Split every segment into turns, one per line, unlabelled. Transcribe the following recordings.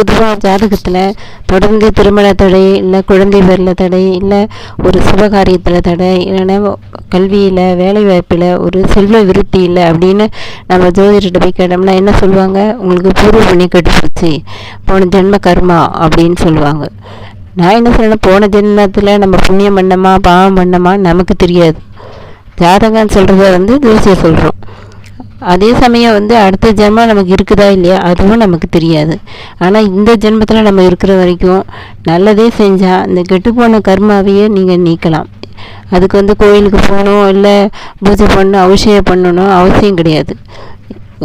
பொதுவாக ஜாதகத்தில் தொடர்ந்து திருமண தடை இல்லை குழந்தை வரல தடை இல்லை ஒரு சுபகாரியத்தில் தடை இல்லைன்னா கல்வியில் வேலை வாய்ப்பில் ஒரு செல்வ விருத்தி இல்லை அப்படின்னு நம்ம ஜோதிடர்கிட்ட போய் கேட்டோம்னா என்ன சொல்லுவாங்க? உங்களுக்கு பூர்வ பண்ணி கெட்டு போன ஜென்ம கர்மா அப்படின்னு சொல்லுவாங்க. நான் என்ன சொல்றேன்னா போன ஜென்மத்தில் நம்ம புண்ணியம் பண்ணமா பாவம் பண்ணமா நமக்கு தெரியாது. ஜாதகம் சொல்கிறத வந்து ஜோசியை சொல்கிறோம் அதே சமயம் வந்து அடுத்த ஜென்மம் நமக்கு இருக்குதா இல்லையா அதுவும் நமக்கு தெரியாது. ஆனால் இந்த ஜென்மத்தில் நம்ம இருக்கிற வரைக்கும் நல்லதே செஞ்சால் இந்த கெட்டுப்போன கர்மாவையே நீங்கள் நீக்கலாம். அதுக்கு வந்து கோயிலுக்கு போகணும் இல்லை பூஜை பண்ணணும் அவசியம் பண்ணணும் அவசியம் கிடையாது.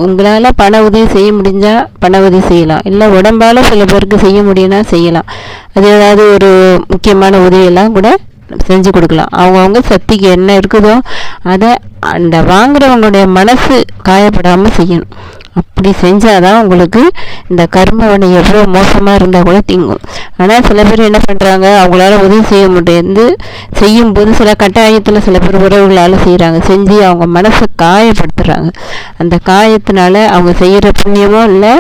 உங்களால் பண உதவி செய்ய முடிஞ்சால் பண உதவி செய்யலாம். இல்லை உடம்பால் சில பேருக்கு செய்ய முடியும்னா செய்யலாம். அது ஏதாவது ஒரு முக்கியமான உதவியெல்லாம் கூட செஞ்சு கொடுக்கலாம். அவங்கவுங்க சக்திக்கு என்ன இருக்குதோ அதை அந்த வாங்குறவங்களுடைய மனசு காயப்படாமல் செய்யணும். அப்படி செஞ்சால் தான் உங்களுக்கு இந்த கர்மவனை எவ்வளோ மோசமாக இருந்தால் கூட தீங்கும். ஆனால் சில பேர் என்ன பண்ணுறாங்க அவங்களால உதவி செய்ய முடியாது. செய்யும்போது சில கட்டாயத்தில் சில பேர் உறவுகளால் செய்கிறாங்க செஞ்சு அவங்க மனசை காயப்படுத்துகிறாங்க அந்த காயத்தினால அவங்க செய்கிற புண்ணியமும் இல்லை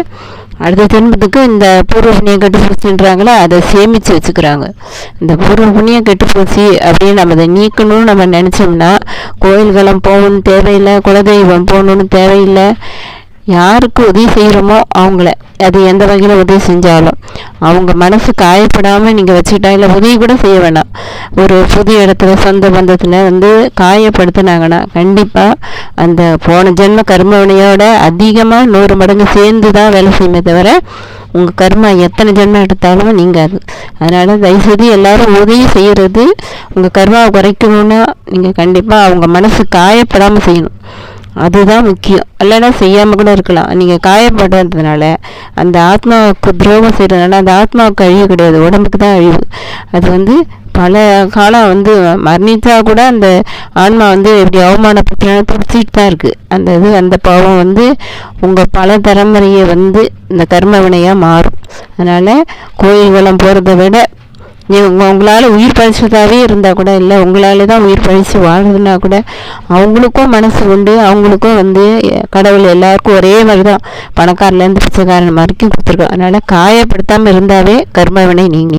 அடுத்த ஜென்மத்துக்கு இந்த பூர்வ புண்ணியம் கெட்டு போச்சுன்றாங்களே அதை சேமித்து வச்சுக்கிறாங்க. இந்த பூர்வ புண்ணியம் கெட்டு போச்சு அப்படின்னு நம்ம அதை நீக்கணும்னு நம்ம நினச்சோம்னா கோயில்களம் போகணும்னு தேவையில்லை குலதெய்வம் போகணுன்னு தேவையில்லை. யாருக்கு உதவி செய்கிறோமோ அவங்கள அது எந்த வகையில் உதவி செஞ்சாலும். அவங்க மனசு காயப்படாமல் நீங்கள் வச்சுக்கிட்டா இல்லை உதவி கூட செய்ய வேணாம். ஒரு புது இடத்துல சொந்த பந்தத்தில் வந்து காயப்படுத்தினாங்கன்னா கண்டிப்பாக அந்த போன ஜென்ம கர்மவினையோட அதிகமாக நூறு மடங்கு சேர்ந்து தான் வேலை செய்யுமே தவிர உங்கள் கர்மா எத்தனை ஜென்மம் எடுத்தாலும் நீங்கள் அது அதனால் தயவுசெய்து எல்லாரும் உதவி செய்கிறது உங்கள் கர்மாவை குறைக்கணுன்னா நீங்கள் கண்டிப்பாக அவங்க மனசு காயப்படாமல் செய்யணும். அதுதான் முக்கியம். இல்லைன்னா செய்யாமல் கூட இருக்கலாம். நீங்கள் காயப்படுறதுனால அந்த ஆத்மாவுக்கு துரோகம் செய்கிறதுனால அந்த ஆத்மாவுக்கு அழிவு கிடையாது. உடம்புக்கு தான் அழிவு. அது வந்து பல காலம் வந்து மரணித்தா கூட அந்த ஆன்மா வந்து எப்படி அவமானப்படுத்தினாலும் துடிச்சிட்டு தான் இருக்குது அந்த இது அந்த பாவம் வந்து உங்கள் பல தலைமுறையை வந்து இந்த கர்ம வினையாக மாறும். அதனால் கோயில் குளம் போகிறத விட உங்களால் உயிர் பழிச்சதாகவே இருந்தால் கூட இல்லை உங்களால் தான் உயிர் பழித்து வாழ்றதுனா கூட அவங்களுக்கும் மனசு உண்டு அவங்களுக்கும் வந்து கடவுள் எல்லாருக்கும் ஒரே மாதிரி தான் பணக்காரிலேருந்து பிச்சைக்காரன் வரைக்கும் கொடுத்துருக்கோம் அதனால் காயப்படுத்தாமல் இருந்தாவே கர்மவினை நீங்கள்